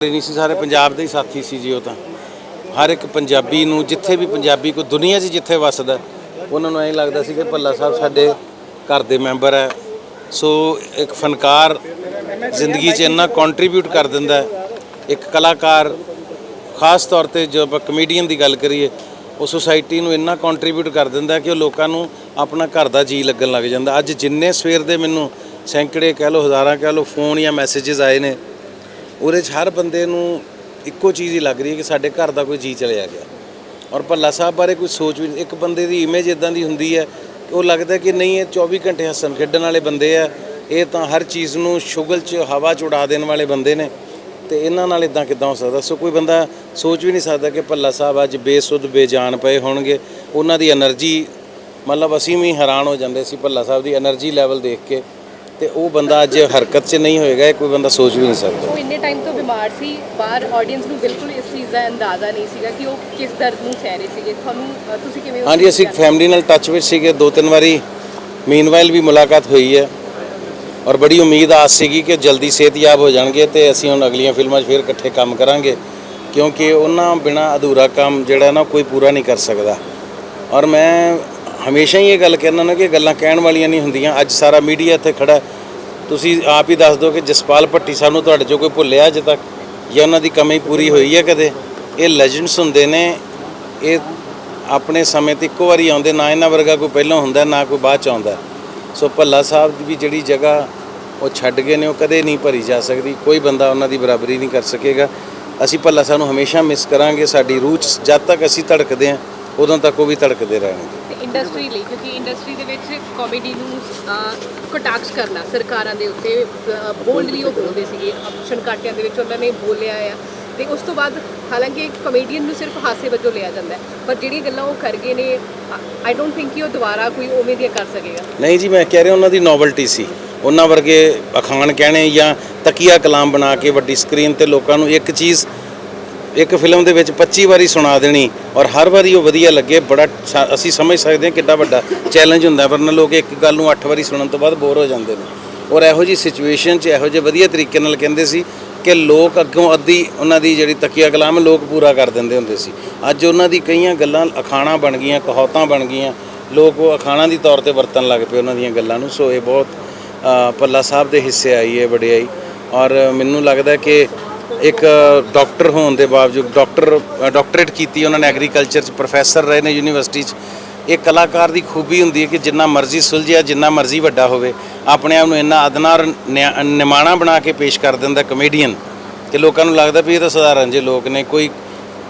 ਨਹੀਂ ਸੀ, ਸਾਰੇ ਪੰਜਾਬ ਦੇ ਹੀ ਸਾਥੀ ਸੀ ਜੀ ਉਹ ਤਾਂ। ਹਰ ਇੱਕ ਪੰਜਾਬੀ ਨੂੰ, ਜਿੱਥੇ ਵੀ ਪੰਜਾਬੀ ਕੋਈ ਦੁਨੀਆ 'ਚ ਜਿੱਥੇ ਵੱਸਦਾ, ਉਹਨਾਂ ਨੂੰ ਐਂ ਲੱਗਦਾ ਸੀ ਕਿ ਭੱਲਾ ਸਾਹਿਬ ਸਾਡੇ ਘਰ ਦੇ ਮੈਂਬਰ ਹੈ। ਸੋ ਇੱਕ ਫਨਕਾਰ ਜ਼ਿੰਦਗੀ 'ਚ ਇੰਨਾ ਕੰਟਰੀਬਿਊਟ ਕਰ ਦਿੰਦਾ ਇੱਕ ਕਲਾਕਾਰ, ਖਾਸ ਤੌਰ ਤੇ ਜੋ ਆਪਾਂ ਕਮੇਡੀਅਨ ਦੀ ਗੱਲ ਕਰੀਏ, ਉਹ ਸੁਸਾਇਟੀ ਨੂੰ ਇੰਨਾ ਕੰਟਰੀਬਿਊਟ ਕਰ ਦਿੰਦਾ ਕਿ ਉਹ ਲੋਕਾਂ ਨੂੰ ਆਪਣਾ ਘਰ ਦਾ ਜੀ ਲੱਗਣ ਲੱਗ ਜਾਂਦਾ। ਅੱਜ ਜਿੰਨੇ ਸਵੇਰ ਦੇ ਮੈਨੂੰ ਸੈਂਕੜੇ ਕਹਿ ਲਓ, ਹਜ਼ਾਰਾਂ ਕਹਿ ਲਓ, ਫੋਨ ਜਾਂ ਮੈਸੇजेस ਆਏ ਨੇ ਉਹਦੇ 'ਚ ਹਰ ਬੰਦੇ ਨੂੰ ਇੱਕੋ ਚੀਜ਼ ਹੀ ਲੱਗ ਰਹੀ ਹੈ ਕਿ ਸਾਡੇ ਘਰ ਦਾ ਕੋਈ ਜੀ ਚਲਿਆ ਗਿਆ। ਔਰ ਭੱਲਾ ਸਾਹਿਬ ਬਾਰੇ ਕੋਈ ਸੋਚ ਵੀ ਇੱਕ ਬੰਦੇ ਦੀ ਇਮੇਜ ਇਦਾਂ ਦੀ ਹੁੰਦੀ ਹੈ ਕਿ ਉਹ ਲੱਗਦਾ ਕਿ ਨਹੀਂ, ਇਹ 24 ਘੰਟੇ ਹੱਸਣ, ਖੇਡਣ ਵਾਲੇ ਬੰਦੇ ਆ। ਇਹ ਤਾਂ ਹਰ ਚੀਜ਼ ਨੂੰ ਸ਼ੁਗਲ 'ਚ ਹਵਾ 'ਚ ਉਡਾ ਦੇਣ ਵਾਲੇ ਬੰਦੇ ਨੇ। ਤੇ ਇਹਨਾਂ ਨਾਲ ਇਦਾਂ ਕਿਦਾਂ ਹੋ ਸਕਦਾ? ਸੋ ਕੋਈ ਬੰਦਾ ਸੋਚ ਵੀ ਨਹੀਂ ਸਕਦਾ ਕਿ ਭੱਲਾ ਸਾਹਿਬ ਅੱਜ ਬੇਸੁੱਧ, ਬੇਜਾਨ ਪਏ ਹੋਣਗੇ। ਉਹਨਾਂ ਦੀ એનર્ਜੀ ਮਤਲਬ ਅਸੀਂ ਵੀ ਹੈਰਾਨ ਹੋ ਜਾਂਦੇ ਸੀ ਭੱਲਾ ਸਾਹਿਬ ਦੀ એનર્ਜੀ ਲੈਵਲ ਦੇਖ ਕੇ। ਤੇ ਉਹ ਬੰਦਾ ਅੱਜ ਹਰਕਤ 'ਚ ਨਹੀਂ ਹੋਏਗਾ ਇਹ ਕੋਈ ਬੰਦਾ ਸੋਚ ਵੀ ਨਹੀਂ ਸਕਦਾ। ਉਹ ਇੰਨੇ ਟਾਈਮ ਤੋਂ ਬਿਮਾਰ ਸੀ ਬਾਹਰ ਆਡੀਅנס ਨੂੰ ਬਿਲਕੁਲ ਇਸ ਚੀਜ਼ ਦਾ ਅੰਦਾਜ਼ਾ ਨਹੀਂ ਸੀਗਾ ਕਿ ਉਹ ਕਿਸ ਦਰਦ ਨੂੰ ਸਹਿ ਰਹੇ ਸੀਗੇ। ਤੁਹਾਨੂੰ ਅ, ਤੁਸੀਂ ਕਿਵੇਂ ਹਾਂਜੀ ਅਸੀਂ ਫੈਮਿਲੀ ਨਾਲ ਟੱਚ ਵਿੱਚ ਸੀਗੇ ਦੋ ਤਿੰਨ ਵਾਰੀ। ਮੀਨਵਾਈਲ ਵੀ ਮੁਲਾਕਾਤ ਹੋਈ ਹੈ ਔਰ ਬੜੀ ਉਮੀਦ ਆਸ ਸੀਗੀ ਕਿ ਜਲਦੀ ਸਿਹਤਯਾਬ ਹੋ ਜਾਣਗੇ ਤੇ ਅਸੀਂ ਹੁਣ ਅਗਲੀਆਂ ਫਿਲਮਾਂ 'ਚ ਫਿਰ ਇਕੱਠੇ ਕੰਮ ਕਰਾਂਗੇ ਕਿਉਂਕਿ ਉਹਨਾਂ ਬਿਨਾ ਅਧੂਰਾ ਕੰਮ ਜਿਹੜਾ ਨਾ ਕੋਈ ਪੂਰਾ ਨਹੀਂ ਕਰ ਸਕਦਾ। ਔਰ ਮੈਂ ਹਮੇਸ਼ਾ ਹੀ ਇਹ ਗੱਲ ਕਹਿੰਦਾ ਨਾ ਕਿ ਗੱਲਾਂ ਕਹਿਣ ਵਾਲੀਆਂ ਨਹੀਂ ਹੁੰਦੀਆਂ। ਅੱਜ ਸਾਰਾ ਮੀਡੀਆ ਇੱਥੇ ਖੜਾ ਹੈ। ਤੁਸੀਂ ਆਪ ਹੀ ਦੱਸ ਦਿਓ ਕਿ ਜਸਪਾਲ ਭੱਟੀ ਸਾਹਿਬ ਨੂੰ ਤੁਹਾਡੇ ਚੋਂ ਕੋਈ ਭੁੱਲਿਆ ਅਜੇ ਤੱਕ? ਜਾਂ ਉਹਨਾਂ ਦੀ ਕਮੀ ਪੂਰੀ ਹੋਈ ਹੈ ਕਦੇ? ਇਹ ਲੈਜੈਂਡਸ ਹੁੰਦੇ ਨੇ, ਇਹ ਆਪਣੇ ਸਮੇਂ ਤੇ ਇੱਕੋ ਵਾਰੀ ਆਉਂਦੇ, ਨਾ ਇਹਨਾਂ ਵਰਗਾ ਕੋਈ ਪਹਿਲਾਂ ਹੁੰਦਾ, ਨਾ ਕੋਈ ਬਾਅਦ ਚ ਆਉਂਦਾ। ਸੋ ਭੱਲਾ ਸਾਹਿਬ ਦੀ ਵੀ ਜਿਹੜੀ ਜਗ੍ਹਾ ਉਹ ਛੱਡ ਗਏ ਨੇ, ਉਹ ਕਦੇ ਨਹੀਂ ਭਰੀ ਜਾ ਸਕਦੀ। ਕੋਈ ਬੰਦਾ ਉਹਨਾਂ ਦੀ ਬਰਾਬਰੀ ਨਹੀਂ ਕਰ ਸਕੇਗਾ। ਅਸੀਂ ਭੱਲਾ ਸਾਹਿਬ ਨੂੰ ਹਮੇਸ਼ਾ ਮਿਸ ਕਰਾਂਗੇ, ਸਾਡੀ ਰੂਹ 'ਚ ਜਦ ਤੱਕ ਅਸੀਂ ਧੜਕਦੇ ਹਾਂ, ਉਦੋਂ ਤੱਕ ਉਹ ਵੀ ਧੜਕਦੇ ਰਹਿਣਗੇ। ਇੰਡਸਟਰੀ ਲਈ, ਕਿਉਂਕਿ ਇੰਡਸਟਰੀ ਦੇ ਵਿੱਚ ਕਾਮੇਡੀ ਨੂੰ ਕਟਾਕਸ਼ ਕਰਨਾ ਸਰਕਾਰਾਂ ਦੇ ਉੱਤੇ ਬੋਲਡਲੀ ਉਹ ਬੋਲਦੇ ਸੀਗੇ, ਆਪਸ਼ਨ ਕਾਟਿਆਂ ਦੇ ਵਿੱਚ ਉਹਨਾਂ ਨੇ ਬੋਲਿਆ ਆ। ਤੇ ਉਸ ਤੋਂ ਬਾਅਦ ਹਾਲਾਂਕਿ ਇੱਕ ਕਮੇਡੀਅਨ ਨੂੰ ਸਿਰਫ ਹਾਸੇ ਵਜੋਂ ਲਿਆ ਜਾਂਦਾ ਹੈ, ਪਰ ਜਿਹੜੀਆਂ ਗੱਲਾਂ ਉਹ ਕਰ ਗਏ ਨੇ ਆਈ ਡੋਨਟ ਥਿੰਕ ਕਿ ਉਹ ਦੁਬਾਰਾ ਕੋਈ ਉਵੇਂ ਦੀਆਂ ਕਰ ਸਕੇਗਾ। ਨਹੀਂ ਜੀ, ਮੈਂ ਕਹਿ ਰਿਹਾ ਉਹਨਾਂ ਦੀ ਨੋਵਲਟੀ ਸੀ। ਉਹਨਾਂ ਵਰਗੇ ਅਖਾਣ ਕਹਿਣੇ ਜਾਂ ਤਕੀਆ ਕਲਾਮ ਬਣਾ ਕੇ ਵੱਡੀ ਸਕਰੀਨ ਤੇ ਲੋਕਾਂ ਨੂੰ ਇੱਕ ਚੀਜ਼ ਇੱਕ ਫਿਲਮ ਦੇ ਵਿੱਚ 25 ਵਾਰੀ ਸੁਣਾ ਦੇਣੀ ਔਰ ਹਰ ਵਾਰੀ ਉਹ ਵਧੀਆ ਲੱਗੇ ਬੜਾ ਸਾ- ਅਸੀਂ ਸਮਝ ਸਕਦੇ ਹਾਂ ਕਿੱਡਾ ਵੱਡਾ ਚੈਲੰਜ ਹੁੰਦਾ ਵਰਨਾ ਲੋਕ ਇੱਕ ਗੱਲ ਨੂੰ 8 ਵਾਰੀ ਸੁਣਨ ਤੋਂ ਬਾਅਦ ਬੋਰ ਹੋ ਜਾਂਦੇ ਨੇ। ਔਰ ਇਹੋ ਜੀ ਸਿਚੁਏਸ਼ਨ 'ਚ ਇਹੋ ਜਿਹੇ ਵਧੀਆ ਤਰੀਕੇ ਨਾਲ ਕਹਿੰਦੇ ਸੀ ਕਿ ਲੋਕ ਅੱਗੋਂ ਅੱਧੀ ਉਹਨਾਂ ਦੀ ਜਿਹੜੀ ਤਕੀਆ ਕਲਾਮ ਲੋਕ ਪੂਰਾ ਕਰ ਦਿੰਦੇ ਹੁੰਦੇ ਸੀ। ਅੱਜ ਉਹਨਾਂ ਦੀ ਕਈਆਂ ਗੱਲਾਂ ਅਖਾਣਾ ਬਣ ਗਈਆਂ ਕਹਾਵਤਾਂ ਬਣ ਗਈਆਂ। ਲੋਕ ਉਹ ਅਖਾਣਾ ਦੀ ਤੌਰ ਤੇ ਵਰਤਣ ਲੱਗ ਪਏ ਉਹਨਾਂ ਦੀਆਂ ਗੱਲਾਂ ਨੂੰ। ਸੋ ਇਹ ਬਹੁਤ ਅ, ਪੱਲਾ ਸਾਹਿਬ ਦੇ ਹਿੱਸੇ ਆਈ ਹੈ ਵਡਿਆਈ। ਔਰ ਮੈਨੂੰ ਲੱਗਦਾ ਕਿ ਇੱਕ ਡਾਕਟਰ ਹੋਣ ਦੇ ਬਾਵਜੂਦ, ਡਾਕਟਰ, ਡਾਕਟਰੇਟ ਕੀਤੀ, ਉਹਨਾਂ ਨੇ ਐਗਰੀਕਲਚਰ ਚ ਪ੍ਰੋਫੈਸਰ ਰਹੇ ਨੇ ਯੂਨੀਵਰਸਿਟੀ ਚ। ਇਹ ਕਲਾਕਾਰ ਦੀ ਖੂਬੀ ਹੁੰਦੀ ਹੈ ਕਿ ਜਿੰਨਾ ਮਰਜ਼ੀ ਸੁਲਝਿਆ, ਜਿੰਨਾ ਮਰਜ਼ੀ ਵੱਡਾ ਹੋਵੇ, ਆਪਣੇ ਆਪ ਨੂੰ ਇੰਨਾ ਅਦਨਾ ਔਰ ਨਿਆ- ਨਿਮਾਣਾ ਬਣਾ ਕੇ ਪੇਸ਼ ਕਰ ਦਿੰਦਾ ਕਮੇਡੀਅਨ ਕਿ ਲੋਕਾਂ ਨੂੰ ਲੱਗਦਾ ਵੀ ਇਹ ਤਾਂ ਸਧਾਰਨ ਜਿਹੇ ਲੋਕ ਨੇ, ਕੋਈ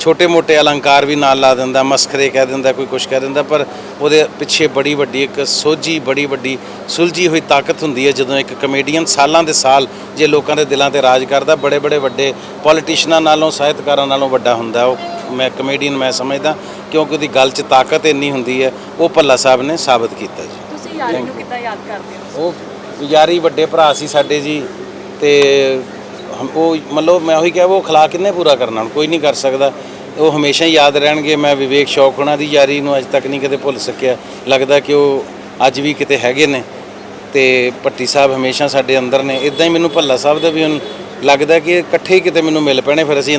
ਛੋਟੇ-ਮੋਟੇ ਅਲੰਕਾਰ ਵੀ ਨਾਲ ਲਾ ਦਿੰਦਾ ਮਸਖਰੇ ਕਹਿ ਦਿੰਦਾ ਕੋਈ ਕੁਝ ਕਹਿ ਦਿੰਦਾ ਪਰ ਉਹਦੇ ਪਿੱਛੇ ਬੜੀ ਵੱਡੀ ਇੱਕ ਸੋਝੀ ਬੜੀ ਵੱਡੀ ਸੁਲਝੀ ਹੋਈ ਤਾਕਤ ਹੁੰਦੀ ਹੈ ਜਦੋਂ ਇੱਕ ਕਮੇਡੀਅਨ ਸਾਲਾਂ ਦੇ ਸਾਲ ਜੇ ਲੋਕਾਂ ਦੇ ਦਿਲਾਂ ਤੇ ਰਾਜ ਕਰਦਾ ਬੜੇ-ਬੜੇ ਵੱਡੇ ਪੋਲੀਟੀਸ਼ੀਅਨਾਂ ਨਾਲੋਂ ਸਾਹਿਤਕਾਰਾਂ ਨਾਲੋਂ ਵੱਡਾ ਹੁੰਦਾ। ਉਹ ਮੈਂ ਕਮੇਡੀਅਨ ਮੈਂ ਸਮਝਦਾ ਕਿਉਂਕਿ ਉਹਦੀ ਗੱਲ 'ਚ ਤਾਕਤ ਇੰਨੀ ਹੁੰਦੀ ਹੈ ਉਹ ਭੱਲਾ ਸਾਹਿਬ ਨੇ ਸਾਬਤ ਕੀਤਾ ਜੀ। ਤੁਸੀਂ ਯਾਰੀ ਨੂੰ ਕਿੱਦਾਂ ਯਾਦ ਕਰਦੇ ਹੋ? ਉਹ ਯਾਰੀ ਵੱਡੇ ਭਰਾ ਸੀ ਸਾਡੇ ਜੀ ਤੇ ਉਹ ਮਤਲਬ ਮੈਂ ਉਹੀ ਕਿਹਾ ਉਹ ਖਲਾ ਕਿੰਨੇ ਪੂਰਾ ਕਰਨਾ ਕੋਈ ਨਹੀਂ ਕਰ ਸਕਦਾ। ਉਹ ਹਮੇਸ਼ਾ ਹੀ ਯਾਦ ਰਹਿਣਗੇ। ਮੈਂ ਵਿਵੇਕ ਸ਼ੌਕ ਉਹਨਾਂ ਦੀ ਯਾਰੀ ਨੂੰ ਅੱਜ ਤੱਕ ਨਹੀਂ ਕਦੇ ਭੁੱਲ ਸਕਿਆ। ਲੱਗਦਾ ਕਿ ਉਹ ਅੱਜ ਵੀ ਕਿਤੇ ਹੈਗੇ ਨੇ। ਤੇ ਭੱਟੀ ਸਾਹਿਬ ਹਮੇਸ਼ਾ ਸਾਡੇ ਅੰਦਰ ਨੇ। ਇਦਾਂ ਹੀ ਮੈਨੂੰ ਭੱਲਾ ਸਾਹਿਬ ਦਾ ਵੀ ਲੱਗਦਾ ਕਿ ਇਕੱਠੇ ਹੀ ਕਿਤੇ ਮੈਨੂੰ ਮਿਲ ਪੈਣੇ, ਫਿਰ ਅਸੀਂ ਇਹਨਾਂ